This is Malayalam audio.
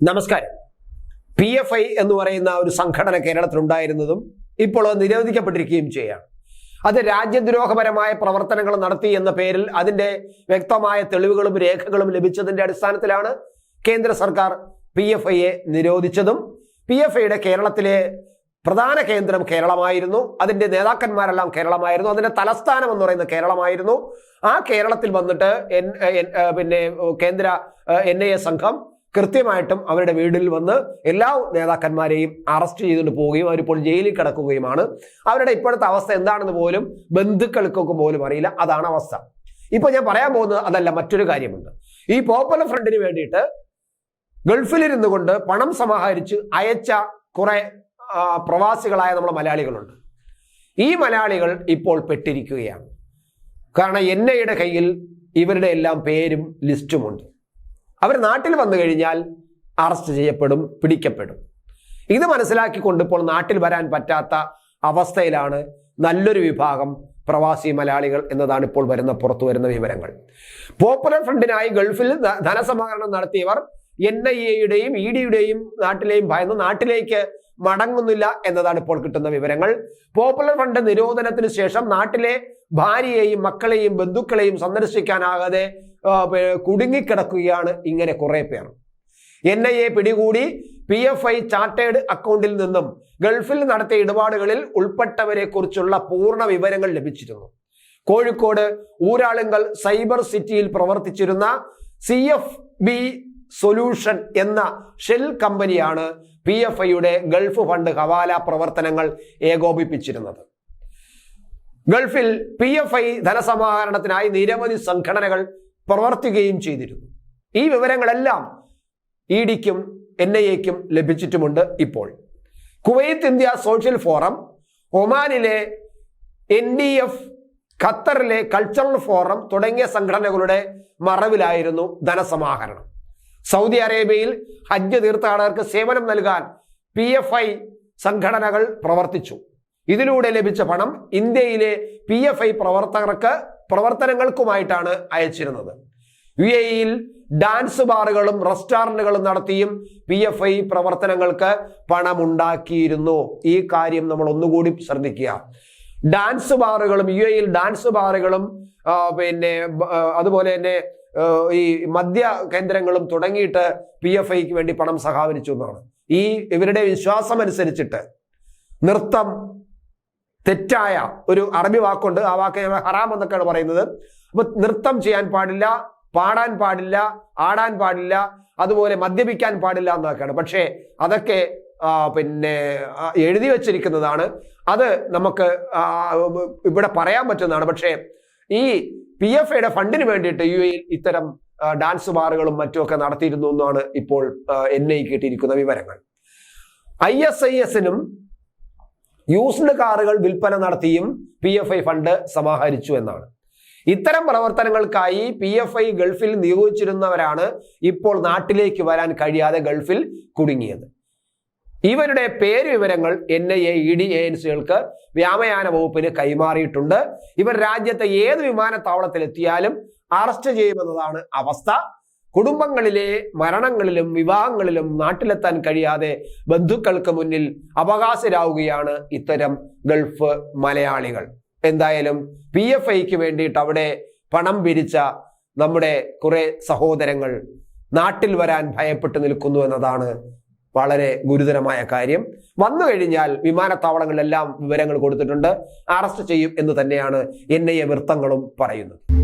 നമസ്കാരം. പി എഫ് ഐ എന്ന് പറയുന്ന ഒരു സംഘടന കേരളത്തിലുണ്ടായിരുന്നതും ഇപ്പോൾ അത് നിരോധിക്കപ്പെട്ടിരിക്കുകയും ചെയ്യുകയാണ് അത് രാജ്യദ്രോഹപരമായ പ്രവർത്തനങ്ങൾ നടത്തി എന്ന പേരിൽ അതിന്റെ വ്യക്തമായ തെളിവുകളും രേഖകളും ലഭിച്ചതിന്റെ അടിസ്ഥാനത്തിലാണ് കേന്ദ്ര സർക്കാർ പി എഫ് ഐയെ നിരോധിച്ചതും. പി എഫ് ഐയുടെ കേരളത്തിലെ പ്രധാന കേന്ദ്രം കേരളമായിരുന്നു. അതിന്റെ നേതാക്കന്മാരെല്ലാം കേരളമായിരുന്നു. അതിന്റെ തലസ്ഥാനം എന്ന് പറയുന്നത് കേരളമായിരുന്നു. ആ കേരളത്തിൽ വന്നിട്ട് പിന്നെ കേന്ദ്ര എൻ സംഘം കൃത്യമായിട്ടും അവരുടെ വീടിൽ വന്ന് എല്ലാ നേതാക്കന്മാരെയും അറസ്റ്റ് ചെയ്തുകൊണ്ട് പോവുകയും അവരിപ്പോൾ ജയിലിൽ കിടക്കുകയുമാണ്. അവരുടെ ഇപ്പോഴത്തെ അവസ്ഥ എന്താണെന്ന് പോലും ബന്ധുക്കൾക്കൊക്കെ പോലും അറിയില്ല. അതാണ് അവസ്ഥ. ഇപ്പൊ ഞാൻ പറയാൻ പോകുന്നത് അതല്ല മറ്റൊരു കാര്യമുണ്ട്. ഈ പോപ്പുലർ ഫ്രണ്ടിന് വേണ്ടിയിട്ട് ഗൾഫിലിരുന്നു കൊണ്ട് പണം സമാഹരിച്ച് അയച്ച കുറെ പ്രവാസികളായ നമ്മുടെ മലയാളികളുണ്ട്. ഈ മലയാളികൾ ഇപ്പോൾ പെട്ടിരിക്കുകയാണ്. കാരണം എൻ ഐയുടെ കയ്യിൽ ഇവരുടെ എല്ലാം പേരും ലിസ്റ്റുമുണ്ട്. അവർ നാട്ടിൽ വന്നു കഴിഞ്ഞാൽ അറസ്റ്റ് ചെയ്യപ്പെടും പിടിക്കപ്പെടും. ഇത് മനസ്സിലാക്കിക്കൊണ്ട് ഇപ്പോൾ നാട്ടിൽ വരാൻ പറ്റാത്ത അവസ്ഥയിലാണ് നല്ലൊരു വിഭാഗം പ്രവാസി മലയാളികൾ എന്നതാണ് ഇപ്പോൾ വരുന്ന പുറത്തു വരുന്ന വിവരങ്ങൾ. പോപ്പുലർ ഫ്രണ്ടിനായി ഗൾഫിൽ ധനസമാഹരണം നടത്തിയവർ എൻ ഐ എയുടെയും ഇ ഡിയുടെയും നാട്ടിലെയും ഭയന്ന് നാട്ടിലേക്ക് മടങ്ങുന്നില്ല എന്നതാണ് ഇപ്പോൾ കിട്ടുന്ന വിവരങ്ങൾ. പോപ്പുലർ ഫണ്ട് നിരോധനത്തിന് ശേഷം നാട്ടിലെ ഭാര്യയെയും മക്കളെയും ബന്ധുക്കളെയും സന്ദർശിക്കാനാകാതെ കുടുങ്ങിക്കിടക്കുകയാണ് ഇങ്ങനെ കുറെ പേർ. എൻ ഐ എ പിടികൂടി പി എഫ് ഐ ചാർട്ടേഡ് അക്കൗണ്ടിൽ നിന്നും ഗൾഫിൽ നടത്തിയ ഇടപാടുകളിൽ ഉൾപ്പെട്ടവരെ കുറിച്ചുള്ള പൂർണ വിവരങ്ങൾ ലഭിച്ചിരുന്നു. കോഴിക്കോട് ഊരാളുങ്കൽ സൈബർ സിറ്റിയിൽ പ്രവർത്തിച്ചിരുന്ന സി എഫ് ബി സൊല്യൂഷൻ എന്ന ഷെൽ കമ്പനിയാണ് പി എഫ് ഐയുടെ ഗൾഫ് ഫണ്ട് ഹവാല പ്രവർത്തനങ്ങൾ ഏകോപിപ്പിച്ചിരുന്നത്. ഗൾഫിൽ പി എഫ് ഐ ധനസമാഹരണത്തിനായി നിരവധി സംഘടനകൾ പ്രവർത്തിക്കുകയും ചെയ്തിരുന്നു. ഈ വിവരങ്ങളെല്ലാം ഇ ഡിക്കും എൻ ഐ എക്കും ലഭിച്ചിട്ടുമുണ്ട് ഇപ്പോൾ. കുവൈത്ത് ഇന്ത്യ സോഷ്യൽ ഫോറം ഒമാനിലെ എൻ ഡി എഫ് ഖത്തറിലെ കൾച്ചറൽ ഫോറം തുടങ്ങിയ സംഘടനകളുടെ മറവിലായിരുന്നു ധനസമാഹരണം. സൗദി അറേബ്യയിൽ ഹജ്ജ് തീർത്ഥാടകർക്ക് സേവനം നൽകാൻ പി എഫ് ഐ സംഘടനകൾ പ്രവർത്തിച്ചു. ഇതിലൂടെ ലഭിച്ച പണം ഇന്ത്യയിലെ പി എഫ് ഐ പ്രവർത്തകർക്ക് പ്രവർത്തനങ്ങൾക്കുമായിട്ടാണ് അയച്ചിരുന്നത്. യു എ ഇയിൽ ഡാൻസ് ബാറുകളും റെസ്റ്റോറന്റുകളും നടത്തിയും പി എഫ് ഐ പ്രവർത്തനങ്ങൾക്ക് പണമുണ്ടാക്കിയിരുന്നു. ഈ കാര്യം നമ്മൾ ഒന്നുകൂടി ശ്രദ്ധിക്കുക. ഡാൻസ് ബാറുകളും യു എയിൽ ഡാൻസ് ബാറുകളും പിന്നെ അതുപോലെ തന്നെ ഈ മദ്യ കേന്ദ്രങ്ങളും തുടങ്ങിയിട്ട് പി എഫ് ഐക്ക് വേണ്ടി പണം സഹാവനിച്ചു എന്നാണ്. ഈ ഇവരുടെ വിശ്വാസം അനുസരിച്ചിട്ട് നൃത്തം തെറ്റായ ഒരു അറബി വാക്കുണ്ട്. ആ വാക്ക് ഹറാം എന്നൊക്കെയാണ് പറയുന്നത്. അപ്പൊ നൃത്തം ചെയ്യാൻ പാടില്ല പാടാൻ പാടില്ല ആടാൻ പാടില്ല അതുപോലെ മദ്യപിക്കാൻ പാടില്ല എന്നൊക്കെയാണ്. പക്ഷേ അതൊക്കെ പിന്നെ എഴുതി വച്ചിരിക്കുന്നതാണ്. അത് നമുക്ക് ഇവിടെ പറയാൻ പറ്റുന്നതാണ്. പക്ഷേ ഈ പി എഫ് ഐയുടെ ഫണ്ടിന് വേണ്ടിയിട്ട് യു എയിൽ ഇത്തരം ഡാൻസ് ബാറുകളും മറ്റുമൊക്കെ നടത്തിയിരുന്നു എന്നാണ് ഇപ്പോൾ എൻ ഐ കിട്ടിയിരിക്കുന്ന വിവരങ്ങൾ. ഐ എസ് ഐ എസിനും യൂസ്ഡ് കാറുകൾ വിൽപ്പന നടത്തിയും പി എഫ് ഐ ഫണ്ട് സമാഹരിച്ചു എന്നാണ്. ഇത്തരം പ്രവർത്തനങ്ങൾക്കായി പി എഫ് ഐ ഗൾഫിൽ നിയോഗിച്ചിരുന്നവരാണ് ഇപ്പോൾ നാട്ടിലേക്ക് വരാൻ കഴിയാതെ ഗൾഫിൽ കുടുങ്ങിയത്. ഇവരുടെ പേര് വിവരങ്ങൾ N I A E D ഏജൻസികൾക്ക് വ്യോമയാന വകുപ്പിന് കൈമാറിയിട്ടുണ്ട്. ഇവർ രാജ്യത്തെ ഏത് വിമാനത്താവളത്തിലെത്തിയാലും അറസ്റ്റ് ചെയ്യുമെന്നതാണ് അവസ്ഥ. കുടുംബങ്ങളിലെ മരണങ്ങളിലും വിവാഹങ്ങളിലും നാട്ടിലെത്താൻ കഴിയാതെ ബന്ധുക്കൾക്ക് മുന്നിൽ അവകാശരാകുകയാണ് ഇത്തരം ഗൾഫ് മലയാളികൾ. എന്തായാലും പി എഫ് ഐക്ക് വേണ്ടിയിട്ട് അവിടെ പണം പിരിച്ച നമ്മുടെ കുറെ സഹോദരങ്ങൾ നാട്ടിൽ വരാൻ ഭയപ്പെട്ടു നിൽക്കുന്നു എന്നതാണ് വളരെ ഗുരുതരമായ കാര്യം. വന്നു കഴിഞ്ഞാൽ വിമാനത്താവളങ്ങളിലെല്ലാം വിവരങ്ങൾ കൊടുത്തിട്ടുണ്ട്. അറസ്റ്റ് ചെയ്യും എന്ന് തന്നെയാണ് എൻ ഐ എ വൃത്തങ്ങളും പറയുന്നത്.